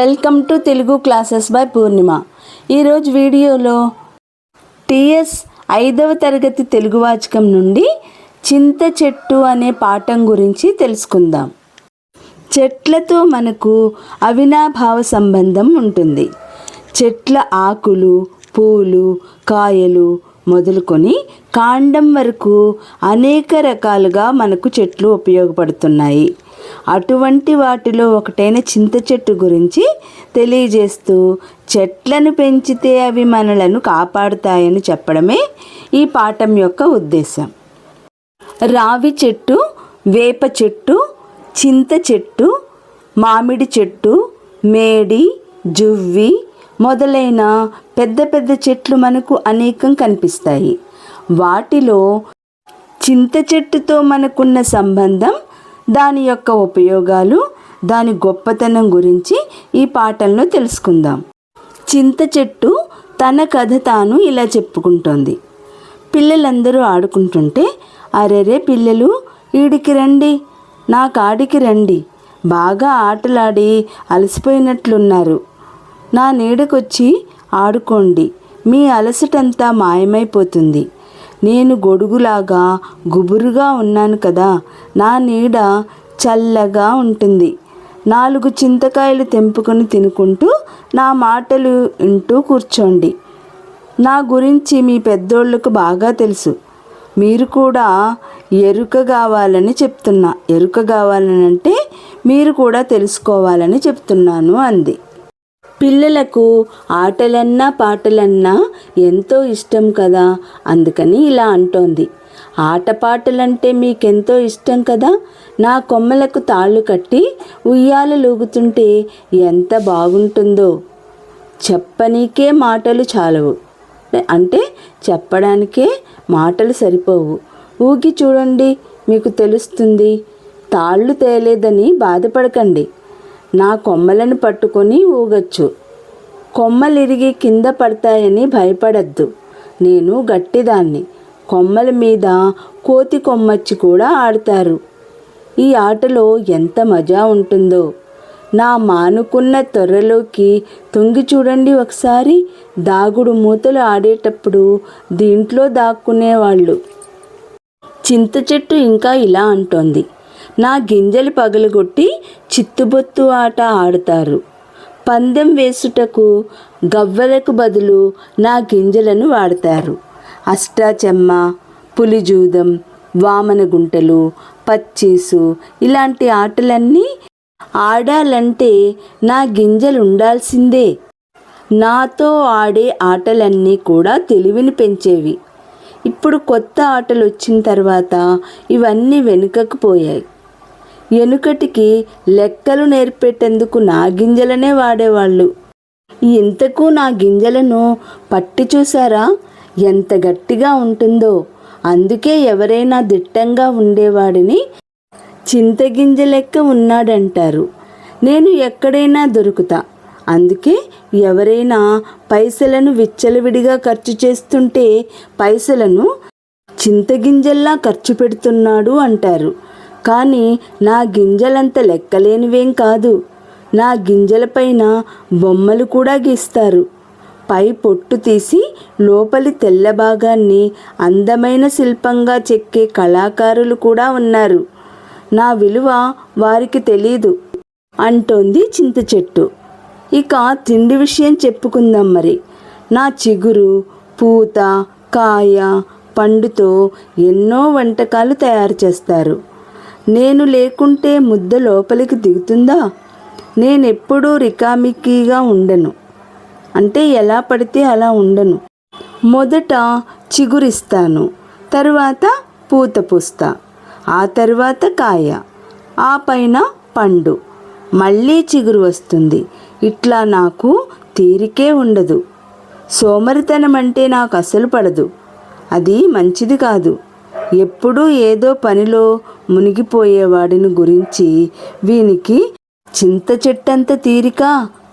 Welcome to Telugu classes by Purnima. ఈరోజు వీడియోలో TS ఐదవ తరగతి తెలుగు వాచకం నుండి చింత చెట్టు అనే పాఠం గురించి తెలుసుకుందాం. చెట్లతో మనకు అవినాభావ సంబంధం ఉంటుంది. చెట్ల ఆకులు పూలు కాయలు మొదలుకొని కాండం వరకు అనేక రకాలుగా మనకు చెట్లు ఉపయోగపడుతున్నాయి. అటువంటి వాటిలో ఒకటైన చింత చెట్టు గురించి తెలియజేస్తూ చెట్లను పెంచితే అవి మనలను కాపాడుతాయని చెప్పడమే ఈ పాఠం యొక్క ఉద్దేశం. రావి చెట్టు వేప చెట్టు చింత చెట్టు మామిడి చెట్టు మేడి జువ్వి మొదలైన పెద్ద పెద్ద చెట్లు మనకు అనేకం కనిపిస్తాయి. వాటిలో చింత చెట్టుతో మనకున్న సంబంధం దాని యొక్క ఉపయోగాలు దాని గొప్పతనం గురించి ఈ పాఠంలో తెలుసుకుందాం. చింత చెట్టు తన కథ తాను ఇలా చెప్పుకుంటోంది. పిల్లలందరూ ఆడుకుంటుంటే అరెరే పిల్లలు ఈడికి రండి నా కాడికి రండి బాగా ఆటలాడి అలసిపోయినట్లున్నారు. నా నీడకొచ్చి ఆడుకోండి మీ అలసటంతా మాయమైపోతుంది. నేను గొడుగులాగా గుబురుగా ఉన్నాను కదా నా నీడ చల్లగా ఉంటుంది. నాలుగు చింతకాయలు తెంపుకొని తినుకుంటూ నా మాటలు వింటూ కూర్చోండి. నా గురించి మీ పెద్దోళ్ళకు బాగా తెలుసు. మీరు కూడా ఎరుక కావాలని చెప్తున్నా. ఎరుక కావాలని అంటే మీరు కూడా తెలుసుకోవాలని చెప్తున్నాను అంది. పిల్లలకు ఆటలన్నా పాటలన్నా ఎంతో ఇష్టం కదా అందుకని ఇలా అంటోంది. ఆటపాటలంటే మీకెంతో ఇష్టం కదా? నా కొమ్మలకు తాళ్ళు కట్టి ఉయ్యాలలూగుతుంటే ఎంత బాగుంటుందో. చెప్పనీకే మాటలు చాలవు. అంటే చెప్పడానికే మాటలు సరిపోవు. ఊగి చూడండి మీకు తెలుస్తుంది. తాళ్ళు తేలేదని బాధపడకండి. నా కొమ్మలను పట్టుకొని ఊగచ్చు. కొమ్మలిరిగి కింద పడతాయని భయపడద్దు. నేను గట్టిదాన్ని. కొమ్మల మీద కోతి కొమ్మచ్చి కూడా ఆడతారు. ఈ ఆటలో ఎంత మజా ఉంటుందో. నా మానుకున్న త్వరలోకి తొంగి చూడండి ఒకసారి. దాగుడు మూతలు ఆడేటప్పుడు దీంట్లో దాక్కునేవాళ్ళు. చింత చెట్టు ఇంకా ఇలా అంటోంది. నా గింజలు పగలగొట్టి చిత్తుబొత్తు ఆట ఆడతారు. పందెం వేసుటకు గవ్వలకు బదులు నా గింజలను వాడతారు. అష్టాచెమ్మ పులిజూదం వామన గుంటలు పచ్చీసు ఇలాంటి ఆటలన్నీ ఆడాలంటే నా గింజలు ఉండాల్సిందే నాతో ఆడే ఆటలన్నీ కూడా తెలివిని పెంచేవి. ఇప్పుడు కొత్త ఆటలు వచ్చిన తర్వాత ఇవన్నీ వెనుకకు పోయాయి. వెనుకటికి లెక్కలు నేర్పేటందుకు నా గింజలనే వాడేవాళ్ళు. ఇంతకు నా గింజలను పట్టి చూసారా ఎంత గట్టిగా ఉంటుందో. అందుకే ఎవరైనా దిట్టంగా ఉండేవాడిని చింతగింజ లెక్క ఉన్నాడంటారు. నేను ఎక్కడైనా దొరుకుతా. అందుకే ఎవరైనా పైసలను విచ్చలవిడిగా ఖర్చు చేస్తుంటే పైసలను చింతగింజల్లా ఖర్చు పెడుతున్నాడు అంటారు. కానీ నా గింజలంత లెక్కలేనివేం కాదు. నా గింజలపైన బొమ్మలు కూడా గీస్తారు. పై పొట్టు తీసి లోపలి తెల్ల భాగాన్ని అందమైన శిల్పంగా చెక్కే కళాకారులు కూడా ఉన్నారు. నా విలువ వారికి తెలీదు అంటోంది చింత చెట్టు. ఇక తిండి విషయం చెప్పుకుందాం మరి. నా చిగురు పూత కాయ పండుతో ఎన్నో వంటకాలు తయారు చేస్తారు. నేను లేకుంటే ముద్ద లోపలికి దిగుతుందా? నేనెప్పుడూ రికామికీగా ఉండను. అంటే ఎలా పడితే అలా ఉండను. మొదట చిగురిస్తాను తరువాత పూత పూస్తా ఆ తర్వాత కాయ ఆ పైన పండు. మళ్ళీ చిగురు వస్తుంది. ఇట్లా నాకు తీరికే ఉండదు. సోమరితనం అంటే నాకు అసలు పడదు. అది మంచిది కాదు. ఎప్పుడూ ఏదో పనిలో మునిగిపోయేవాడిని గురించి వీనికి చింత చెట్టంత తీరిక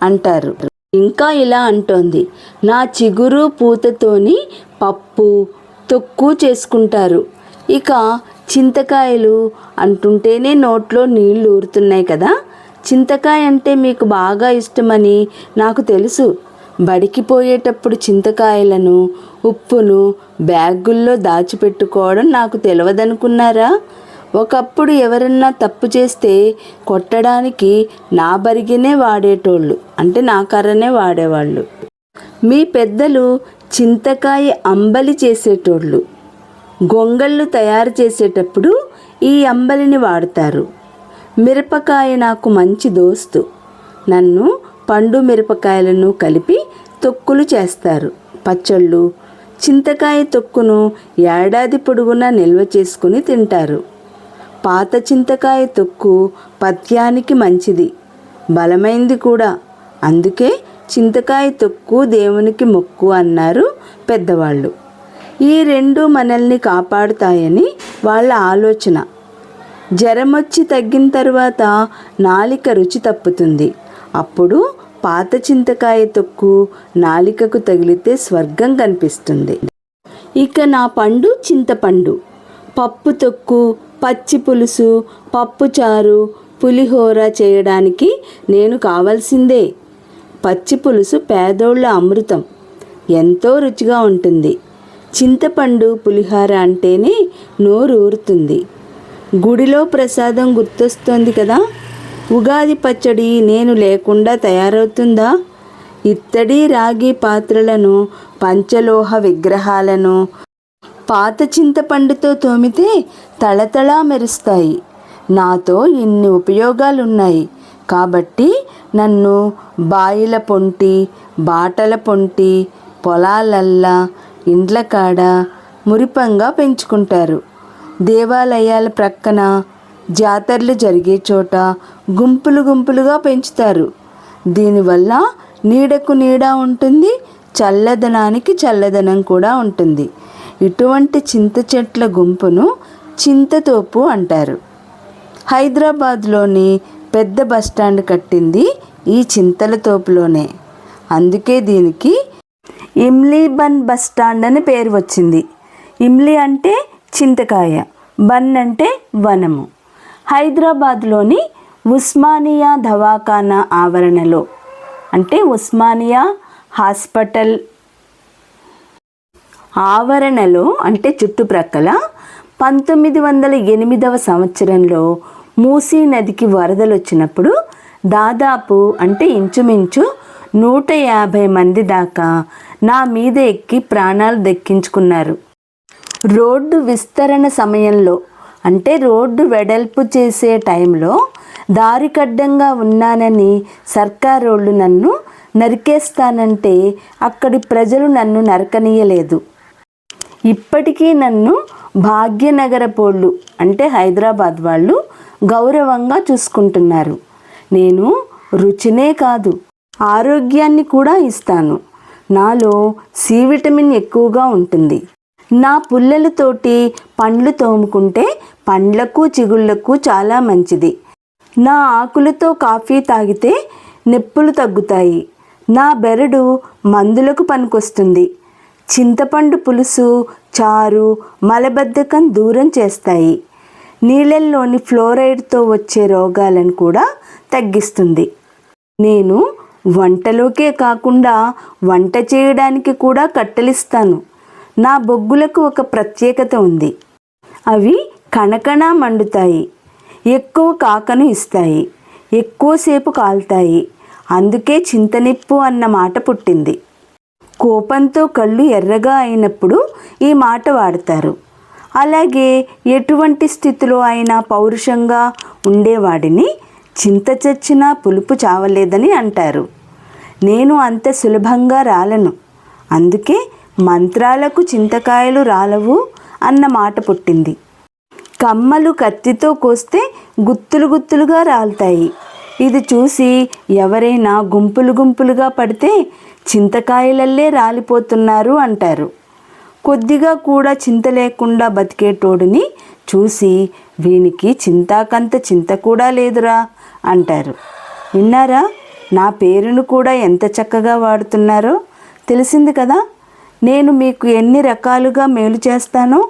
అంటారు. ఇంకా ఇలా అంటోంది. నా చిగురు పూతతోని పప్పు తొక్కు చేసుకుంటారు. ఇక చింతకాయలు అంటుంటేనే నోట్లో నీళ్ళు ఊరుతున్నాయి కదా. చింతకాయ అంటే మీకు బాగా ఇష్టమని నాకు తెలుసు. బడికి పోయేటప్పుడు చింతకాయలను ఉప్పును బ్యాగుల్లో దాచిపెట్టుకోవడం నాకు తెలియదనుకున్నారా ఒకప్పుడు ఎవరన్నా తప్పు చేస్తే కొట్టడానికి నా బరిగినే వాడేటోళ్ళు అంటే నా కర్రనే వాడేవాళ్ళు. మీ పెద్దలు చింతకాయ అంబలి చేసేటోళ్ళు గొంగళ్ళు తయారు చేసేటప్పుడు ఈ అంబలిని వాడతారు. మిరపకాయ నాకు మంచి దోస్తు. నన్ను పండు మిరపకాయలను కలిపి తొక్కులు చేస్తారు. పచ్చళ్ళు చింతకాయ తొక్కును ఏడాది పొడుగునా నిల్వ చేసుకుని తింటారు. పాత చింతకాయ తొక్కు పథ్యానికి మంచిది బలమైంది కూడా. అందుకే చింతకాయ తొక్కు దేవునికి మొక్కు అన్నారు పెద్దవాళ్ళు. ఈ రెండు మనల్ని కాపాడుతాయని వాళ్ళ ఆలోచన. జ్వరమొచ్చి తగ్గిన తర్వాత నాలిక రుచి తప్పుతుంది. అప్పుడు పాత చింతకాయ తొక్కు నాలికకు తగిలితే స్వర్గం కనిపిస్తుంది. ఇక నా పండు చింతపండు. పప్పు తొక్కు పచ్చి పులుసు పప్పు చారు పులిహోర చేయడానికి నేను కావాల్సిందే. పచ్చి పులుసు పేదోళ్ళ అమృతం. ఎంతో రుచిగా ఉంటుంది. చింతపండు పులిహోర అంటేనే నోరు ఊరుతుంది గుడిలో ప్రసాదం గుర్తొస్తుంది కదా? ఉగాది పచ్చడి నేను లేకుండా తయారవుతుందా? ఇత్తడి రాగి పాత్రలను పంచలోహ విగ్రహాలను పాత చింతపండుతో తోమితే తళతళా మెరుస్తాయి. నాతో ఇన్ని ఉపయోగాలున్నాయి? కాబట్టి నన్ను బాయిల పొంటి బాటల పొంటి పొలాలల్లా ఇండ్ల కాడ మురిపంగా పెంచుకుంటారు. దేవాలయాల ప్రక్కన జాతరలు జరిగే చోట గుంపులు గుంపులుగా పెంచుతారు. దీనివల్ల నీడకు నీడ ఉంటుంది చల్లదనానికి చల్లదనం కూడా ఉంటుంది. ఇటువంటి చింత చెట్ల గుంపును చింతతోపు అంటారు. హైదరాబాద్లోని పెద్ద బస్టాండ్ కట్టింది ఈ చింతల తోపులోనే. అందుకే దీనికి ఇమ్లీ బన్ బస్ స్టాండ్ అని పేరు వచ్చింది. ఇమ్లీ అంటే చింతకాయ బన్ అంటే వనము. హైదరాబాద్లోని ఉస్మానియా దవాఖానా ఆవరణలో అంటే ఉస్మానియా హాస్పిటల్ ఆవరణలో అంటే చుట్టుప్రక్కల పంతొమ్మిది వందల ఎనిమిదవ సంవత్సరంలో మూసీ నదికి వరదలు వచ్చినప్పుడు దాదాపు అంటే ఇంచుమించు నూట యాభై మంది దాకా నా మీద ఎక్కి ప్రాణాలు దక్కించుకున్నారు. రోడ్డు విస్తరణ సమయంలో అంటే రోడ్డు వెడల్పు చేసే టైంలో దారికడ్డంగా ఉన్నానని సర్కారోళ్ళు నన్ను నరికేస్తానంటే అక్కడి ప్రజలు నన్ను నరకనీయలేదు. ఇప్పటికీ నన్ను భాగ్యనగర పోళ్ళు అంటే హైదరాబాద్ వాళ్ళు గౌరవంగా చూసుకుంటున్నారు. నేను రుచినే కాదు ఆరోగ్యాన్ని కూడా ఇస్తాను. నాలో సి విటమిన్ ఎక్కువగా ఉంటుంది. నా పుల్లలతోటి పండ్లు తోముకుంటే పండ్లకు చిగుళ్ళకు చాలా మంచిది. నా ఆకులతో కాఫీ తాగితే నొప్పులు తగ్గుతాయి. నా బెరడు మందులకు పనికొస్తుంది. చింతపండు పులుసు చారు మలబద్ధకం దూరం చేస్తాయి. నీళ్ళల్లోని ఫ్లోరైడ్తో వచ్చే రోగాలను కూడా తగ్గిస్తుంది. నేను వంటలోకే కాకుండా వంట చేయడానికి కూడా కట్టెలిస్తాను. నా బొగ్గులకు ఒక ప్రత్యేకత ఉంది. అవి కణకణ మండుతాయి. ఎక్కువ కాకను ఇస్తాయి. ఎక్కువసేపు కాలుతాయి. అందుకే చింతనిప్పు అన్న మాట పుట్టింది. కోపంతో కళ్ళు ఎర్రగా అయినప్పుడు ఈ మాట వాడతారు. అలాగే ఎటువంటి స్థితిలో అయినా పౌరుషంగా ఉండేవాడిని చింత చచ్చినా పులుపు చావలేదని అంటారు. నేను అంత సులభంగా రాలను. అందుకే మంత్రాలకు చింతకాయలు రాలవు అన్న మాట పుట్టింది. కమ్మలు కత్తితో కోస్తే గుత్తులు గుత్తులుగా రాలుతాయి. ఇది చూసి ఎవరైనా గుంపులు గుంపులుగా పడితే చింతకాయలల్లే రాలిపోతున్నారు అంటారు. కొద్దిగా కూడా చింత లేకుండా బతికేటోడిని చూసి వీనికి చింతాకంత చింత కూడా లేదురా అంటారు. విన్నారా? నా పేరును కూడా ఎంత చక్కగా వాడుతున్నారో తెలిసింది కదా? నేను మీకు ఎన్ని రకాలుగా మేలు చేస్తానో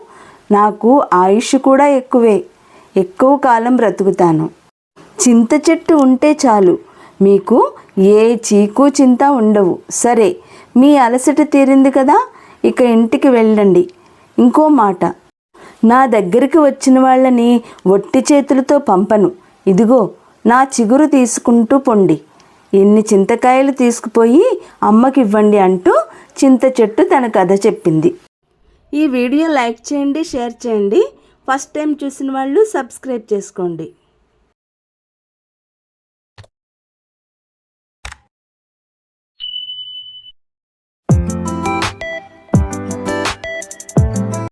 నాకు ఆయుష్ కూడా ఎక్కువే. ఎక్కువ కాలం బ్రతుకుతాను. చింత చెట్టు ఉంటే చాలు. మీకు ఏ చీకు చింత ఉండవు. సరే మీ అలసట తీరింది కదా? ఇక ఇంటికి వెళ్ళండి. ఇంకో మాట. నా దగ్గరికి వచ్చిన వాళ్ళని ఒట్టి చేతులతో పంపను. ఇదిగో నా చిగురు తీసుకుంటూ పొండి. ఎన్ని చింతకాయలు తీసుకుపోయి అమ్మకి ఇవ్వండి అంటూ చింత చెట్టు తన కథ చెప్పింది. ఈ వీడియో లైక్ చేయండి షేర్ చేయండి. ఫస్ట్ టైం చూసిన వాళ్ళు సబ్స్క్రైబ్ చేసుకోండి.